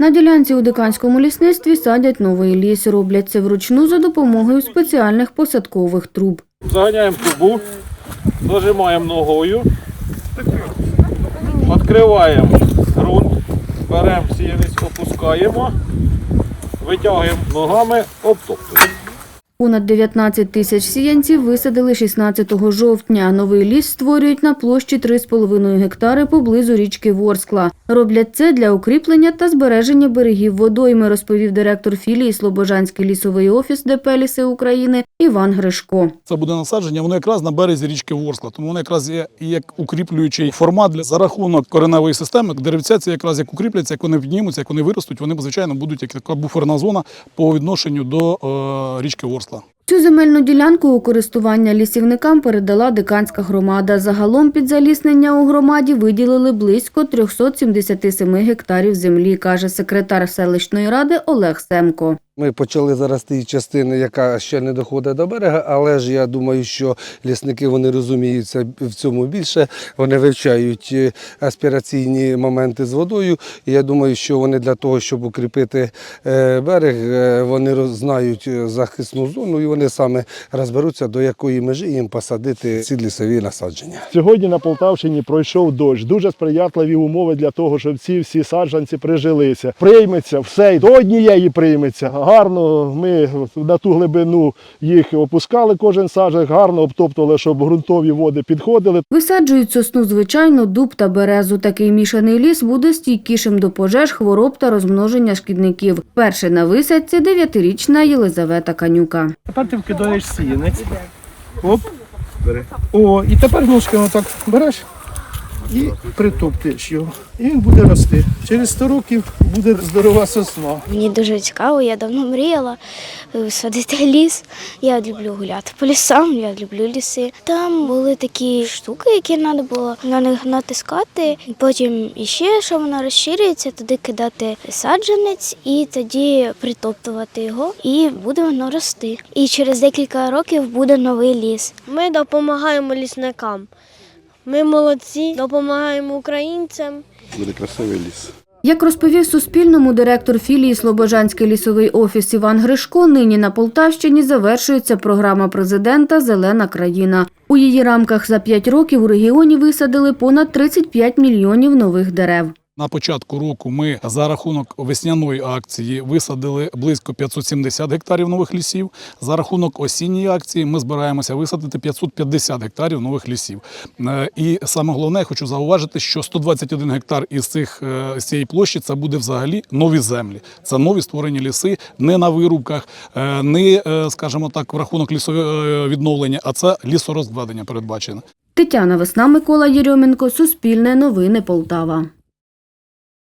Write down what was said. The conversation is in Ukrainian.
На ділянці у диканському лісництві садять новий ліс. Роблять це вручну за допомогою спеціальних посадкових труб. Заганяємо трубу, зажимаємо ногою, відкриваємо ґрунт, беремо сіянець, опускаємо, витягуємо ногами, обтоптуємо. Понад 19 тисяч сіянців висадили 16 жовтня. Новий ліс створюють на площі 3,5 гектари поблизу річки Ворскла. Роблять це для укріплення та збереження берегів водойми, розповів директор філії Слобожанський лісовий офіс ДП «Ліси України Іван Гришко. Це буде насадження, воно якраз на березі річки Ворскла, тому воно якраз є як укріплюючий формат для за рахунок кореневої системи. Деревця це якраз як укріпляться, як вони піднімуться, як вони виростуть, вони звичайно будуть як така буферна зона по відношенню до е, річки Ворскла. Цю земельну ділянку у користування лісівникам передала диканська громада. Загалом під заліснення у громаді виділили близько 377 гектарів землі, каже секретар селищної ради Олег Семко. Ми почали зараз тієї частини, яка ще не доходить до берега, але ж я думаю, що лісники вони розуміються в цьому більше. Вони вивчають е, аспіраційні моменти з водою. І я думаю, що вони для того, щоб укріпити е, берег, е, вони знають захисну зону і вони саме розберуться, до якої межі їм посадити ці лісові насадження. Сьогодні на Полтавщині пройшов дощ. Дуже сприятливі умови для того, щоб ці всі саджанці прижилися. Прийметься все до однієї прийметься. Гарно ми на ту глибину їх опускали кожен саджанець, гарно обтоптували, щоб ґрунтові води підходили. Висаджують сосну звичайну, дуб та березу. Такий мішаний ліс буде стійкішим до пожеж, хвороб та розмноження шкідників. Перший на висадці дев'ятирічна Єлизавета Канюка. Тепер ти вкидаєш сіянець. Оп. О, і тепер ножками так береш і притоптуєш його. І він буде рости. Через 100 років буде здорова сосна. Мені дуже цікаво, я давно мріяла е, садити ліс. Я люблю гуляти по лісам, я люблю ліси. Там були такі штуки, які треба було на них натискати. Потім іще, що вона розширюється, туди кидати саджанець і тоді притоптувати його, і буде воно рости. І через декілька років буде новий ліс. Ми допомагаємо лісникам. Ми молодці, допомагаємо українцям. Буде красивий ліс. Як розповів Суспільному директор філії Слобожанський лісовий офіс Іван Гришко, нині на Полтавщині завершується програма президента Зелена країна. У її рамках за п'ять років у регіоні висадили понад 35 мільйонів нових дерев. На початку року ми за рахунок весняної акції висадили близько 570 гектарів нових лісів. За рахунок осінньої акції ми збираємося висадити 550 гектарів нових лісів. Е, І саме головне, я хочу зауважити, що 121 гектар із цих е, з цієї площі це буде взагалі нові землі. Це нові створені ліси, не на вирубках, е, не, скажімо так, в рахунок лісового відновлення, а це лісорозведення передбачено. Тетяна Весна, Микола Єрьоменко, Суспільне новини Полтава.